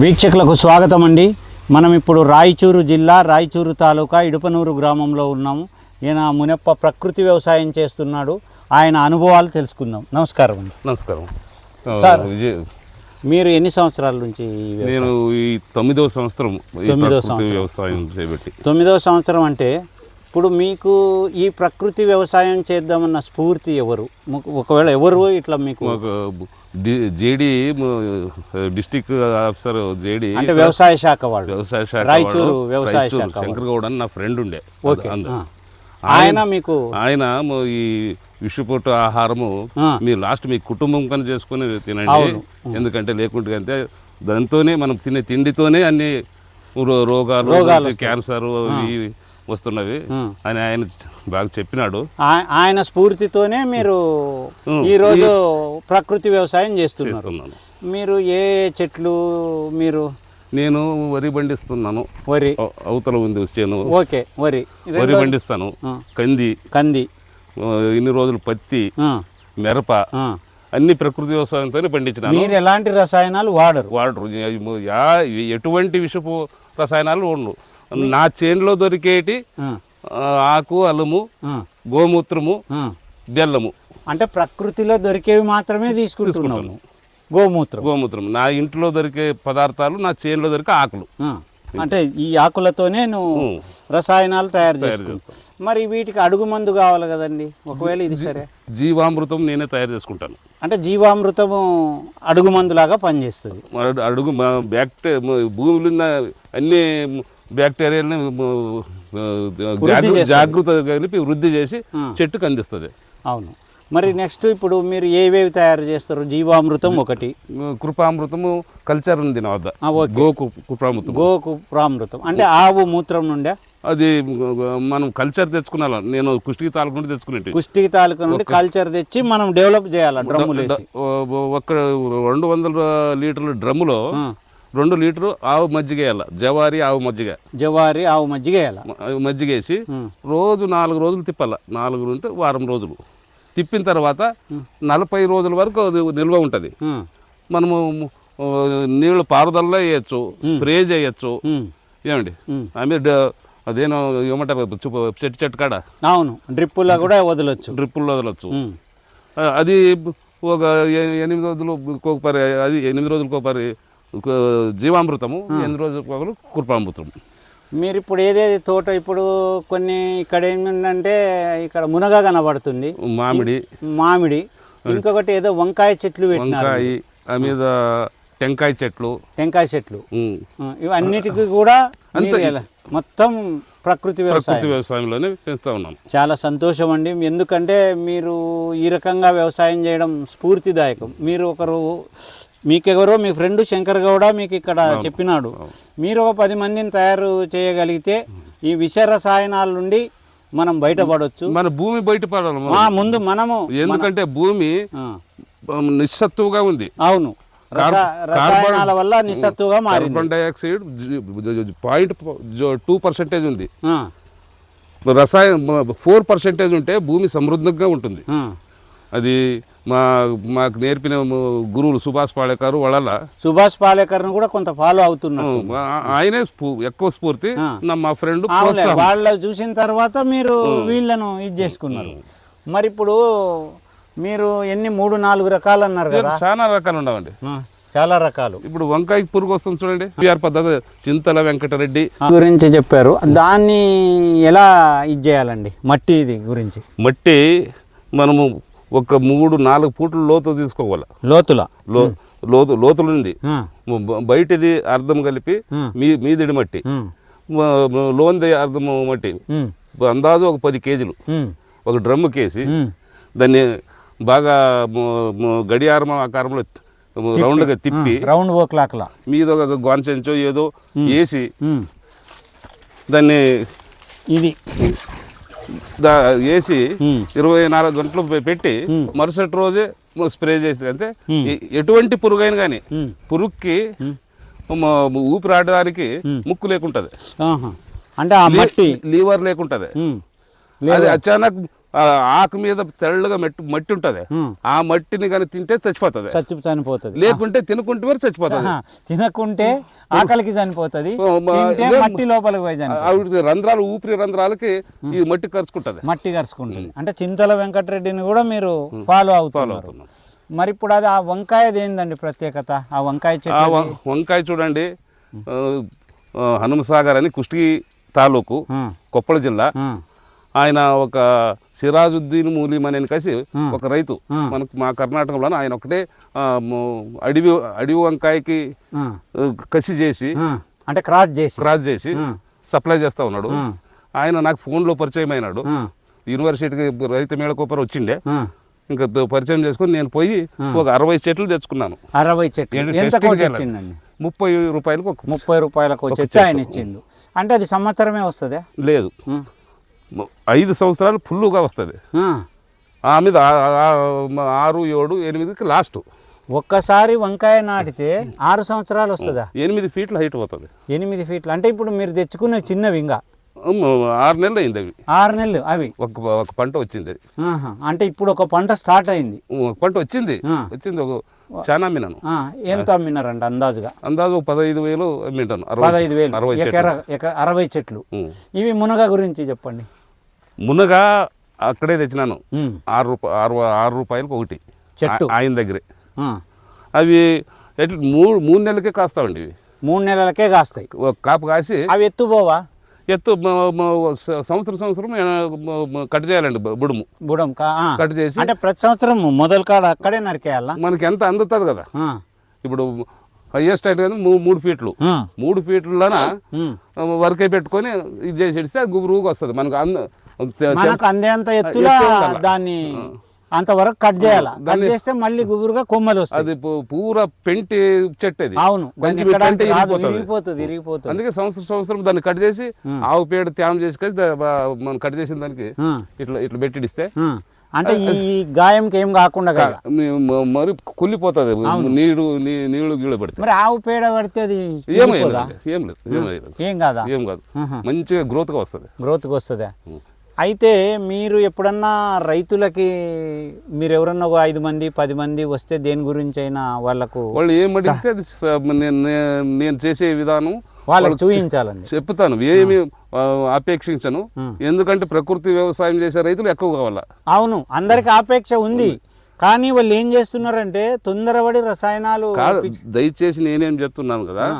వీక్షకులకు స్వాగతం అండి మనం ఇప్పుడు రాయచూరు జిల్లా రాయచూరు తాలూకా ఇడుపనూరు గ్రామంలో ఉన్నాము. ఈయన మునప్ప ప్రకృతి వ్యవసాయం చేస్తున్నాడు. ఆయన అనుభవాలు తెలుసుకుందాం. నమస్కారం అండి. నమస్కారం. సార్. మీరు ఎన్ని సంవత్సరాల నుంచి? నేను ఈ తొమ్మిదవ సంవత్సరం తొమ్మిదవ సంవత్సరం. వ్యవసాయం చేపట్టి. తొమ్మిదవ సంవత్సరం అంటే ఇప్పుడు మీకు ఈ ప్రకృతి వ్యవసాయం చేద్దామన్న స్ఫూర్తి ఎవరు? ఒకవేళ ఎవరు ఇట్లా మీకు జేడి డిస్టిక్ ఆఫీసర్ జేడి అంటే వ్యవసాయ శాఖ వాళ్ళు. వ్యవసాయ శాఖ రాయచూరు వాడు, వ్యవసాయ శాఖ శంకర్ గౌడ్ అని నా ఫ్రెండ్ ఉండే ఓకే. ఆయన మీకు ఆయన ఈ విషపొట్టు ఆహారము. మీ లాస్ట్ మీ కుటుంబం కని చేసుకుని తినండి. ఎందుకంటే లేకుంటే అంటే దాంతోనే మనం తినే తిండితోనే అన్ని రో- రోగాలు రోగాలు క్యాన్సర్ వస్తున్నవి. అని ఆయన బాగా చెప్పినాడు. ఆయన స్ఫూర్తితోనే మీరు. ఈరోజు ప్రకృతి వ్యవసాయం చేస్తున్నారు. మీరు ఏ చెట్లు మీరు? నేను వరి పండిస్తున్నాను. వరి. అవ- అవతల ఉంది చేను. ఓకే వరి. వరి పండిస్తాను. కంది. కంది. ఇన్ని రోజులు పత్తి. మిరప. అన్ని ప్రకృతి వ్యవసాయంతోనే పండించినాను. మీరు ఎలాంటి రసాయనాలు వాడరు? వాడరు. ఎటువంటి విషపు రసాయనాలు ఉండవు నా చేనులో దొరికేటి ఆకు అలము గోమూత్రము. బెల్లము. అంటే ప్రకృతిలో దొరికేవి మాత్రమే తీసుకుంటున్నాము తీసుకుంటాను. గోమూత్రం. గోమూత్రం. నా ఇంట్లో దొరికే పదార్థాలు నా చేనులో దొరికే ఆకులు. అంటే ఈ ఆకులతోనే నువ్వు. రసాయనాలు తయారు చేసుకుంటావు మరి వీటికి అడుగు మందు కావాలి కదండి. ఒకవేళ ఇది సరే. జీవామృతం నేనే తయారు చేసుకుంటాను. అంటే జీవామృతము అడుగు మందులాగా పనిచేస్తుంది. అడు- అడుగు బ్యాక్టీరియా భూమిలో ఉన్న అన్ని బ్యాక్టీరియాలని చేస్తుంది. జాగృత కలిపి వృద్ధి చేసి. చెట్టుకు అందిస్తుంది. అవును. మరి నెక్స్ట్ ఇప్పుడు మీరు ఏవేవి తయారు చేస్తారు? జీవామృతం ఒకటి. కృపామృతము కల్చర్ ఉంది నా వద్ద. గో కృపామృతం. గోకు ప్రామృతం అంటే ఆవు మూత్రం నుండే? అది మనం కల్చర్ తెచ్చుకున్నాను నేను కుష్టికి తాలకుండా తెచ్చుకునేటి. కుష్టి తాలూకా నుండి కల్చర్ తెచ్చి మనం డెవలప్ చేయాలి డ్రమ్ములు ఒక్క రెండు వందల లీటర్ల డ్రమ్ములో రెండు లీటరు ఆవు మజ్జిగ వేయాలి. జవారి ఆవు మజ్జిగ. జవారి ఆవు మజ్జిగ వేయాలి. మజ్జిగ వేసి. రోజు నాలుగు రోజులు తిప్పాల. నాలుగు నుండి వారం రోజులు. తిప్పిన తర్వాత నలభై రోజుల వరకు అది నిల్వ ఉంటుంది. మనము నీళ్ళు పారుదలలో వేయచ్చు స్ప్రే చేయొచ్చు. ఏమండి. ఆమె అదేనో ఏమంటారు చెట్టు చెట్టు కాడ? అవును. డ్రిప్పులా కూడా వదలొచ్చు. డ్రిప్పుల్లో వదలొచ్చు. అది ఒక ఎనిమిది రోజులు ఒకపరి అది ఎనిమిది రోజులకు ఒకపరి ఒక జీవామృతము ఎనిమిది రోజులకు ఒకరు కృపామృతం. మీరు ఇప్పుడు ఏదేది తోట ఇప్పుడు కొన్ని ఇక్కడ ఏమిటంటే ఇక్కడ మునగ కనబడుతుంది. మామిడి. మామిడి. ఇంకొకటి ఏదో వంకాయ చెట్లు పెట్టినారు. వంకాయ ఆ మీద టెంకాయ చెట్లు. టెంకాయ చెట్లు. ఇవన్నిటికీ కూడా మొత్తం ప్రకృతి వ్యవసాయం. వ్యవసాయంలోనే పెంచుతా ఉన్నాం. చాలా సంతోషం అండి ఎందుకంటే మీరు ఈ రకంగా వ్యవసాయం చేయడం స్ఫూర్తిదాయకం. మీరు ఒకరు మీకెవరో మీ ఫ్రెండ్ శంకర్ గౌడ మీకు ఇక్కడ చెప్పినాడు. మీరు ఒక పది మందిని తయారు చేయగలిగితే ఈ విష రసాయనాల నుండి మనం బయటపడవచ్చు మన భూమి బయటపడాలి ముందు మనము ఎందుకంటే భూమి నిస్సత్తువుగా ఉంది. అవును. రస- రసాయనాల వల్ల నిస్సత్తుగా మారింది. Carbon dioxide point two percentage ఉంది. రసాయన ఫోర్ పర్సెంటేజ్ ఉంటే భూమి సమృద్ధంగా ఉంటుంది. అది మా మాకు నేర్పిన గురువులు సుభాష్ పాళేకర్ వాళ్ళ సుభాష్ పాలేకర్ను కూడా కొంత ఫాలో అవుతున్నారు. ఆయనే ఎక్కువ స్ఫూర్తి మా ఫ్రెండ్ వాళ్ళ చూసిన తర్వాత మీరు వీళ్ళను ఇది చేసుకున్నారు. మరి ఇప్పుడు మీరు ఎన్ని మూడు నాలుగు రకాలు అన్నారు కదా? చాలా రకాలు ఉండవండి చాలా రకాలు. ఇప్పుడు వంకాయ పురుగు వస్తుంది చూడండి. పిఆర్ పద్ధతి చింతల వెంకటరెడ్డి. గురించి చెప్పారు. దాన్ని ఎలా ఇది చేయాలండి? మట్టి ఇది గురించి. మట్టి మనము ఒక మూడు నాలుగు ఫూట్ల లోతు తీసుకోవాలి. లోతుల. లో లోతు లోతులు ఉంది ఆ, బ- బయటిది అర్థం కలిపి మీ మీదిడి మట్టి. లోన్ది అర్థం మట్టి. అందాజు ఒక పది కేజీలు. ఒక డ్రమ్ము కేసి. దాన్ని బాగా గడియారం ఆకారంలో రౌండ్గా తిప్పి రౌండ్ ఓ క్లాక్లా మీద ఒక గోన్చెంచో ఏదో వేసి దాన్ని ఇది. వేసి ఇరవై నాలుగు గంటలు పెట్టి. మరుసటి రోజే స్ప్రే చేసి. ఎ- ఎటువంటి పురుగైన కానీ పురుగుకి ఊపిరాడడానికి. ముక్కు లేకుంటది. అంటే లీవర్ లేకుంటది అది అచానక్ ఆకు మీద తెల్లగా మట్టి మట్టి ఉంటుంది. ఆ మట్టిని కానీ తింటే చచ్చిపోతుంది. చచ్చి చనిపోతుంది. లేకుంటే తినుకుంటే మరి చచ్చిపోతుంది. తినకుంటే ఆకలికి చనిపోతుంది మట్టి లోపలికి రంధ్రాలు ఊపిరి రంధ్రాలకి ఈ మట్టి కరుచుకుంటుంది. మట్టి కరుచుకుంటుంది. అంటే చింతల వెంకటరెడ్డిని కూడా మీరు ఫాలో అవుతున్నారు. అవుతున్నాం. మరి ఇప్పుడు అది ఆ వంకాయది ఏందండి ప్రత్యేకత? ఆ వంకాయ చెట్టు వంకాయ చూడండి. హనుమసాగర్ అని కుష్టి తాలూకు కొప్పల జిల్లా. ఆయన ఒక సిరాజుద్దీన్ మూలిం అని కలిసి ఒక రైతు. మనకు మా కర్ణాటకలో ఆయన ఒకటే అడవి అడవి వంకాయకి కసి చేసి. అంటే క్రాస్ చేసి. క్రాస్ చేసి. సప్లై చేస్తా ఉన్నాడు. ఆయన నాకు ఫోన్లో పరిచయం అయినాడు. యూనివర్సిటీకి రైతు మేళకోపర్ వచ్చిండే. ఇంకా పరిచయం చేసుకుని నేను పోయి ఒక అరవై చెట్లు తెచ్చుకున్నాను. అరవై చెట్లు. ముప్పై రూపాయలకు ముప్పై రూపాయలకు చెట్టు. ఆయన ఇచ్చిండు. అంటే అది సంవత్సరమే వస్తుందా? లేదు. ఐదు సంవత్సరాలు ఫుల్గా వస్తుంది. ఆ. మీద ఆరు ఏడు ఎనిమిదికి లాస్ట్ ఒక్కసారి వంకాయ నాటితే ఆరు సంవత్సరాలు వస్తుందా? ఎనిమిది ఫీట్ల హైట్ పోతుంది. ఎనిమిది ఫీట్లు అంటే ఇప్పుడు మీరు తెచ్చుకున్న చిన్నవి ఇంకా? ఆరు నెలలు అయింది అవి. ఆరు నెలలు అవి? ఒక ఒక పంట వచ్చింది. అంటే ఇప్పుడు ఒక పంట స్టార్ట్ అయింది. పంట వచ్చింది. వచ్చింది ఒక చాలా అమ్మినాను ఎంత అమ్మినారంట అందాజుగా? అందాజు పదహైదు వేలు అమ్మింటాను అరవై పదహైదు వేలు. అరవై చెట్లు. ఇవి మునగ గురించి చెప్పండి. మునగా అక్కడే తెచ్చినాను. ఆరు రూపాయ ఆరు ఆరు రూపాయలకు ఒకటి ఆయన దగ్గరే. అవి ఎట్లా మూడు మూడు నెలలకే కాస్తామండి ఇవి మూడు నెలలకే కాస్తాయి ఒక కాపు కాసి అవి ఎత్తుపోవా ఎత్తు సంవత్సరం సంవత్సరం కట్ చేయాలండి బుడుము బుడం కా ఆ. కట్ చేసి అంటే ప్రతి సంవత్సరం మొదలు కాడ అక్కడే నరికేయాలా మనకి ఎంత అందుతుంది కదా. ఇప్పుడు హయ్యెస్ట్ హైట్ కదా మూడు ఫీట్లు. మూడు ఫీట్లన. వరకే పెట్టుకొని ఇది చేసి గుబురుగా వస్తుంది మనకు అంద మనకు అందేంత ఎత్తులా. దాన్ని అంతవరకు కట్ చేయాలా? కట్ చేస్తే మళ్ళీ గుబురుగా కొమ్మలు వస్తాయి. అది పూరా పెంటి చెట్టు అది అవును ఇరిగిపోతుంది. ఇరిగిపోతుంది అందుకే సంవత్సరం సంవత్సరం దాన్ని కట్ చేసి ఆవు పేడ త్యాగం చేసి మనం కట్ చేసిన దానికి. ఇట్లా ఇట్లా పెట్టిడిస్తే. అంటే ఈ గాయంకి ఏం కాకుండా మరి కుళ్ళిపోతుంది. నీడు నీళ్ళు గీళ్ళు పడితే. మరి ఆవు పేడ పడితే అది ఏం? లేదు. ఏం లేదు. ఏం కాదా? ఏం కాదు. మంచిగా గ్రోత్గా వస్తుంది. గ్రోత్కి వస్తుందా? అయితే మీరు ఎప్పుడన్నా రైతులకి మీరు ఎవరన్నా ఒక ఐదు మంది పది మంది వస్తే దేని గురించి అయినా వాళ్ళకు వాళ్ళు ఏం అడిగితే అది స- నేను నేను- నేను చేసే విధానం వాళ్ళకి చూపించాలండి. చెప్తాను. ఏమి ఆ, అపేక్షించను ఉం. ఎందుకంటే ప్రకృతి వ్యవసాయం చేసే రైతులు ఎక్కువ కావాలా? అవును అందరికి ఆపేక్ష ఉంది. కానీ వాళ్ళు ఏం చేస్తున్నారంటే తొందరపడి రసాయనాలు కాదు దయచేసి నేనేం చెప్తున్నాను కదా ఆ.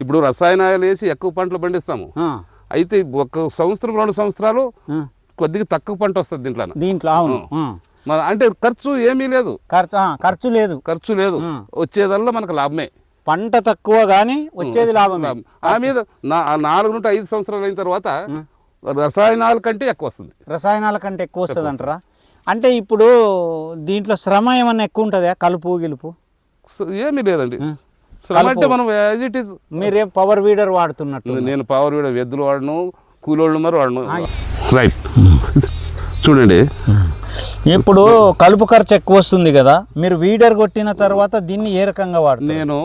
ఇప్పుడు రసాయనాలు వేసి ఎక్కువ పంటలు పండిస్తాము. ఆ, అయితే ఒక సంవత్సరం రెండు సంవత్సరాలు. కొద్దిగా తక్కువ పంట వస్తుంది దీంట్లో దీంట్లో అవును. మన అంటే ఖర్చు ఏమీ లేదు. ఖర్చు లేదు. ఖర్చు లేదు. వచ్చేదల్లా మనకు లాభమే. పంట తక్కువ కానీ వచ్చేది లాభమే. లాభం. ఆ మీద నాలుగు నుండి ఐదు సంవత్సరాలు అయిన తర్వాత రసాయనాల కంటే ఎక్కువ వస్తుంది. రసాయనాల కంటే ఎక్కువ వస్తుంది. అంటారా అంటే ఇప్పుడు దీంట్లో శ్రమ ఏమన్నా ఎక్కువ ఉంటుందా? కలుపు గిలుపు? ఏమీ లేదండి. శ్రమ అంటే మనం యాజ్ ఇట్ ఈస్ మీరేం పవర్ వీడర్ వాడుతున్నట్టు నేను పవర్ వీడ ఎద్దులు వాడను కూలోళ్ళు మరి వాడను. రైట్ చూడండి. ఇప్పుడు కలుపు ఖర్చు ఎక్కువ వస్తుంది కదా మీరు వీడర్ కొట్టిన తర్వాత దీన్ని ఏ రకంగా వాడుతారు? నేను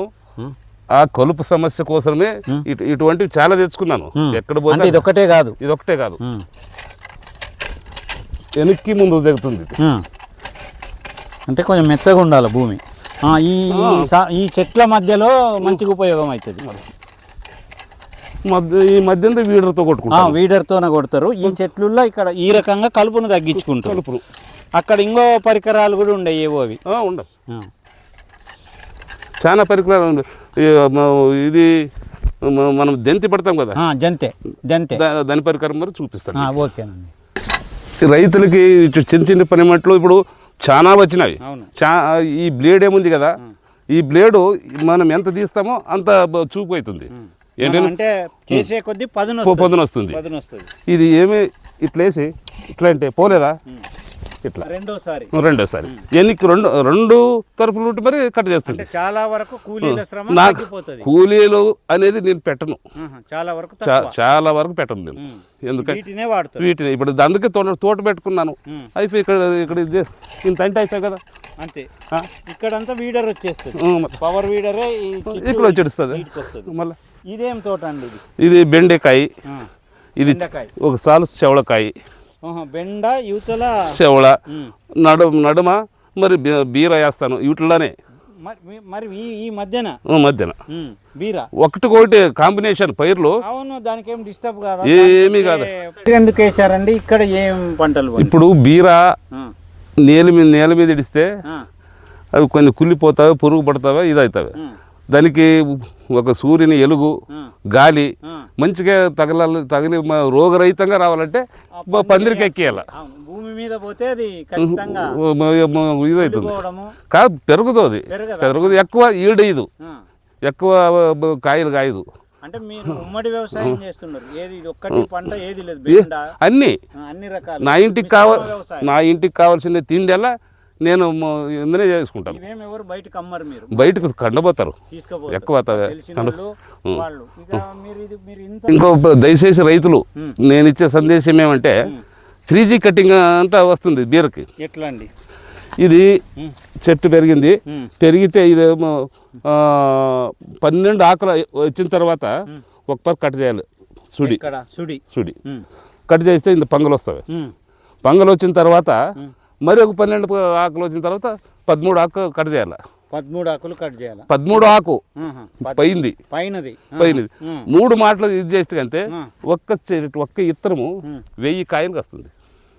ఆ కలుపు సమస్య కోసమే ఇటు ఇటువంటివి చాలా తెచ్చుకున్నాను. ఎక్కడ పోతే ఇది ఒకటే కాదు. ఇది ఒకటే కాదు. వెనక్కి ముందు దిగుతుంది. అంటే కొంచెం మెత్తగా ఉండాలి భూమి. ఈ ఈ చెట్ల మధ్యలో మంచిగా ఉపయోగం అవుతుంది మధ్య ఈ మధ్యంతా వీడర్తో ఆ, కొట్టుకుంటాను వీడర్తోనే కొడతారు. ఈ చెట్లుల్లో ఇక్కడ ఈ రకంగా కలుపును తగ్గించుకుంటారు. కలుపును. అక్కడ ఇంకో పరికరాలు కూడా ఉండే ఏవో అవి. ఆ. చాలా పరికరాలు ఇది మనం దెంతి పడతాం కదా? జంతే జంతే. దాని పరికరం మరి చూపిస్తాను. ఆ, ఓకేనండి. రైతులకి చిన్న చిన్న పనిమట్లు ఇప్పుడు చాలా వచ్చినాయి. అవును. చా ఈ బ్లేడ్ ఏముంది కదా? ఈ బ్లేడు మనం ఎంత తీస్తామో అంత చూపు అవుతుంది ఏంటంటే చేసే కొద్దీ పదును పదును వస్తుంది ఇది ఏమి ఇట్లేసి ఇట్లా అంటే పోలేదా? ఇట్లా. రెండోసారి. రెండోసారి. ఎన్నికి రెండు రెండు తరపులు ఉంటే మరి కట్ చేస్తుంది. చాలా వరకు కూలీల శ్రమ నాకు కూలీలు అనేది నేను పెట్టను. చాలా వరకు చాలా వరకు పెట్టను నేను. ఎందుకంటే వీటినే ఇప్పుడు అందుకే తోట తోట పెట్టుకున్నాను. అయిపోయి ఇక్కడ ఇక్కడ ఇంత అంటే అవుతాయి కదా. అంతే. ఇక్కడంతా వీడర్ వచ్చేస్తుంది. పవర్ వీడరే ఇక్కడ వచ్చేస్తుంది మళ్ళీ. ఇదేం తోట అండి ఇది? బెండకాయ. ఇది బెండకాయ. ఒక సాలు చెవళకాయ ఆహా, బెండ. నడు నడుమ మరి బీర వేస్తాను వీటిలోనే మరి ఈ మధ్యన? మధ్యన. బీరా. ఒకటికొకటి కాంబినేషన్ పైర్లు. అవును దానికి ఏం డిస్టర్బ్ కాదా? ఏమీ కాదు. ఎందుకు వేసారండి ఇక్కడ ఏం పంటలు పండు- ఇప్పుడు బీర నేల మీద నేల మీద ఇడిస్తే అవి కొన్ని కుళ్ళిపోతాయి పురుగు పడతావా ఇదవుతాయి ఆ, దానికి ఒక సూర్యుని ఎలుగు గాలి. మంచిగా తగలాలి తగిలి రోగరహితంగా రావాలంటే పందిరికి ఎక్కియాల. భూమి మీద పోతే అది ఇదవుతుంది కాదు పెరుగుతుంది అది. పెరగదా? పెరుగుతుంది ఎక్కువ ఈడయ్యదు ఆ. ఎక్కువ కాయలు కాయదు. అంటే మీరు ఉమ్మడి వ్యవసాయం చేస్తున్నారు. ఏది ఇది ఒక్కటి పంట ఏది లేదు బెండ. అన్ని. ఆ, అన్ని రకాలు. నా ఇంటికి వ్యవసాయం. నా ఇంటికి కావాల్సిన తిండెల్లా నేను ఇందునే చేసుకుంటాను. బయటకు అమ్మరు మీరు? బయటకు కండపోతారు తీసుకుపోతారు. ఎక్కువ ఇక ఇది దయచేసి రైతులు. నేను ఇచ్చే సందేశం ఏమంటే త్రీ జీ కటింగ్ అంతా వస్తుంది బీరకి. ఎట్లా అండి ఇది. చెట్టు పెరిగింది. పెరిగితే ఇదేమో ఆ, పన్నెండు ఆకులు వచ్చిన తర్వాత ఒక పక్క కట్ చేయాలి. సుడి. సుడి. సుడి. కట్ చేస్తే ఇంత పంగలు వస్తాయి. పంగలు వచ్చిన తర్వాత మరి ఒక పన్నెండు ఆకులు వచ్చిన తర్వాత పదమూడు ఆకు కట్ చేయాలి? పదమూడు ఆకులు కట్ చేయాలి? పదమూడు ఆకు. పద్- పైనది. పైనది మూడు మాటలు ఇది చేస్తే అంతే. ఒక్క ఒక్క ఇత్తనము వెయ్యి కాయలు వస్తుంది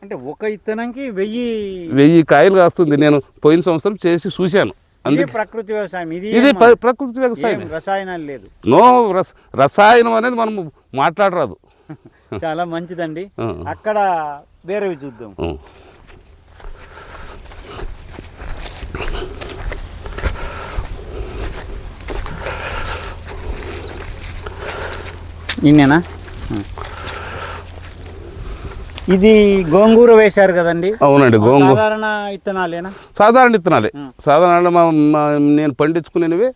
అంటే ఒక ఇత్తనానికి వెయ్యి వెయ్యి కాయలు కాస్తుంది. నేను పోయిన సంవత్సరం చేసి చూశాను. ప్రకృతి వ్యవసాయం. ఇది ఇది ప్రకృతి వ్యవసాయం రసాయనాలు లేదు. నో రస రసాయనం అనేది మనం మాట్లాడరాదు. చాలా మంచిదండి. అక్కడ వేరేవి చూద్దాం. ఇన్నేనా ఇది గోంగూర వేశారు కదండి. అవునండి గోంగూర. సాధారణ ఇత్తనాలేనా? సాధారణ విత్తనాలే సాధారణ నేను పండించుకునేవి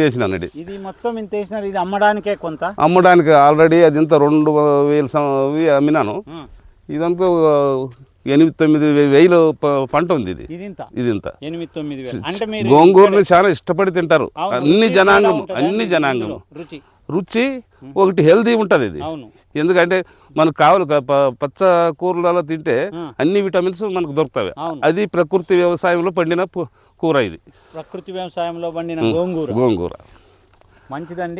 వేసినానండి. ఇది మొత్తం ఇంత వేసినారు ఇది అమ్మడానికే కొంత? అమ్మడానికి ఆల్రెడీ అది ఇంత రెండు వేలు అమ్మినాను. ఇదంతా ఎనిమిది తొమ్మిది వేలు పంట ఉంది ఇది. ఇది ఇంత? ఇది ఇంత ఎనిమిది తొమ్మిది గోంగూరని చాలా ఇష్టపడి తింటారు. అన్ని జనాంగం అన్ని జనాంగం? రుచి. రుచి ఒకటి హెల్దీ ఉంటుంది ఇది. ఎందుకంటే మనకు కావాలి పచ్చ కూరలలో తింటే. అన్ని విటమిన్స్ మనకు దొరుకుతాయి. అది ప్రకృతి వ్యవసాయంలో పండిన కూర ఇది. ప్రకృతి వ్యవసాయంలో పండిన గోంగూర. గోంగూర. మంచిదండి.